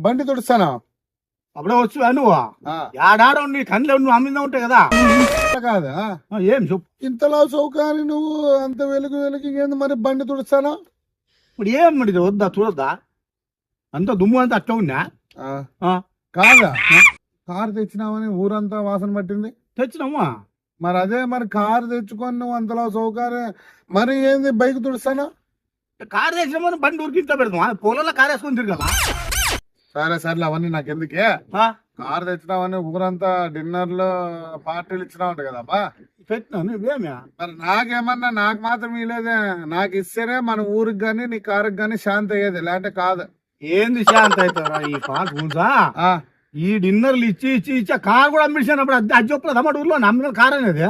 బండి తుడుస్తానా? అప్పుడే వచ్చు నువ్వు? ఏడాడో నీ కళ్ళు నువ్వు అమ్మిందా ఉంటాయి కదా? కాదా? ఏం చెప్పు. ఇంతలా సౌకారి నువ్వు అంత వెలుగు వెలుగు ఏంది మరి బండి తుడుస్తానా? ఇప్పుడు ఏం మరి వద్దా చూడొద్దా? అంత దుమ్ము అంతా అట్లా ఉన్నా ఆ, కాదా? కారు తెచ్చినావని ఊరంతా వాసన పట్టింది? తెచ్చినామా మరి అదే మరి కారు తెచ్చుకొని నువ్వు అంతలా సౌకార్యం మరి ఏంది బైక్ తుడుస్తానా? కారు తెచ్చినామని బండి ఊరికి ఇంట్లో పెడతాం పొలంలో కారు వేసుకొని తిరగాల సరే సర్లే అవన్నీ నాకు ఎందుకే ఆ, కారు తెచ్చినావని ఊరంతా డిన్నర్లో పార్టీలు ఇచ్చినావు కదా బా. పెట్టినా నువ్వేమే మరి నాకేమన్నా నాకు మాత్రం ఇలేదే నాకు ఇస్తేనే మన ఊరికి గాని నీ కారుకి గాని శాంతి అయ్యేది లేదంటే కాదు. ఏంది శాంత అవుతారా ఈ పాట ఆ. ఈ డిన్నర్లు ఇచ్చి ఇచ్చి ఇచ్చి కారు కూడా అమ్మిడిచాను అప్పుడు అది చెప్పలేదు అమ్మడు ఊర్లో నమ్మిన కారు అనేది?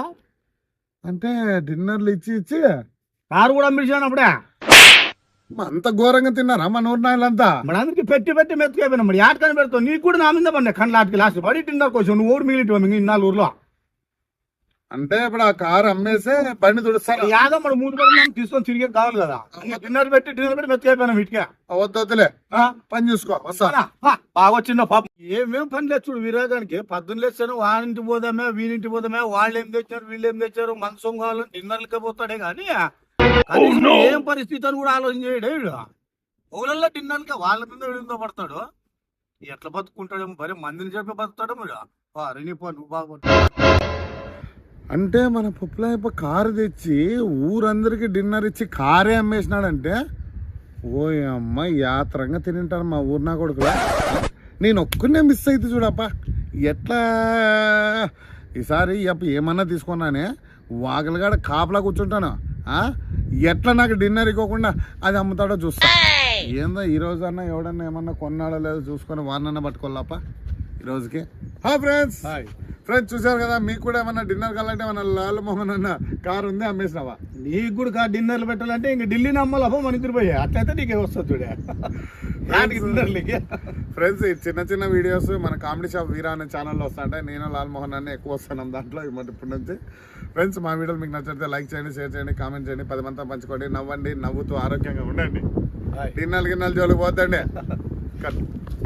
అంటే డిన్నర్లు ఇచ్చి ఇచ్చి. కారు కూడా అమ్మిడిచాను అప్పుడే అంత ఘోరంగా తిన్నారా మన ఊరు నాయలంతా మరి అందరికి పెట్టి పెట్టి మెతుకైపోయినా మరి. ఆటకని పెడతావు. నీకు కూడా నా మీద పడినా కళ్ళు ఆటకి లాస్ట్ పడి డిన్నర్ కోసం నువ్వు ఊరు మిగిలిటి ఇన్నాళ్ళు ఊర్లో అంటే ఇప్పుడు ఆ కారు అమ్మేసే బండి తుడుస్తాను యాదో మరి మూడు పడి మనం తీసుకొని తిరిగే కావాలి కదా. డిన్నర్ పెట్టి డిన్నర్ పెట్టి మెతుకైపోయినా వీటికే వద్దొద్దులే? పని చూసుకో వస్తా. బాగా వచ్చిందో పాప? ఏమేం పని లేదు చూడు విరాగానికి. పద్దులు లేచాను వానింటి పోదామే వీనింటి పోదామే వాళ్ళు ఏం తెచ్చారు వీళ్ళు ఏం తెచ్చారు మనసం కావాలి డిన్నర్లకే పోతాడే కానీ ఏం పరిస్థితి అని కూడా ఆలోచన చేయడే ఊళ్ళల్లో డిన్నర్లకి వాళ్ళ మీద వీడితో పడతాడు? ఎట్లా బతుకుంటాడేమో మరి మందిని చెప్పి బతుకుతాడు పో నువ్వు బాగుంటావు అంటే మన పుప్పులైపు కారు తెచ్చి ఊరందరికి డిన్నర్ ఇచ్చి కారే అమ్మేసినాడంటే ఓ అమ్మ యాత్రంగా తింటారు మా ఊరు నా కొడుకులా. నేను ఒక్కనే మిస్ అయితే చూడప్ప. ఎట్లా? ఈసారి అప్ప ఏమన్నా తీసుకున్నానే వాగలగాడ కాపలా కూర్చుంటాను. ఆ? ఎట్లా నాకు డిన్నర్ ఇవ్వకుండా అది అమ్ముతాడో చూస్తా. ఏందో ఈ రోజు అన్నా ఎవడన్నా ఏమన్నా కొన్నాడో లేదో చూసుకొని వాడినన్నా పట్టుకోవాలప్ప ఈ రోజుకి. హా ఫ్రెండ్స్ ఫ్రెండ్స్ చూసారు కదా మీకు కూడా ఏమన్నా డిన్నర్ కావాలంటే మన లాల్ మోహన్ అన్న కారు ఉంది అమ్మేసినావా? నీకు కూడా కా డిన్నర్లు పెట్టాలంటే ఇంక ఢిల్లీ నమ్మాలి అబ్బో మన ఇద్దరు పోయా. అట్లయితే నీకే వస్తుంది చూడే. ఫ్రెండ్స్ ఈ చిన్న చిన్న వీడియోస్ మన కామెడీ షాప్ వీరా అనే ఛానల్లో వస్తాంటే నేను లాల్ మోహన్ అన్న ఎక్కువ వస్తాను దాంట్లో ఇప్పటి నుంచి. ఫ్రెండ్స్ మా వీడియోలు మీకు నచ్చితే లైక్ చేయండి షేర్ చేయండి కామెంట్ చేయండి పది మంది పంచుకోండి నవ్వండి నవ్వుతూ ఆరోగ్యంగా ఉండండి. డిన్నర్ గిన్నెలు జోలికి పోతండి కట్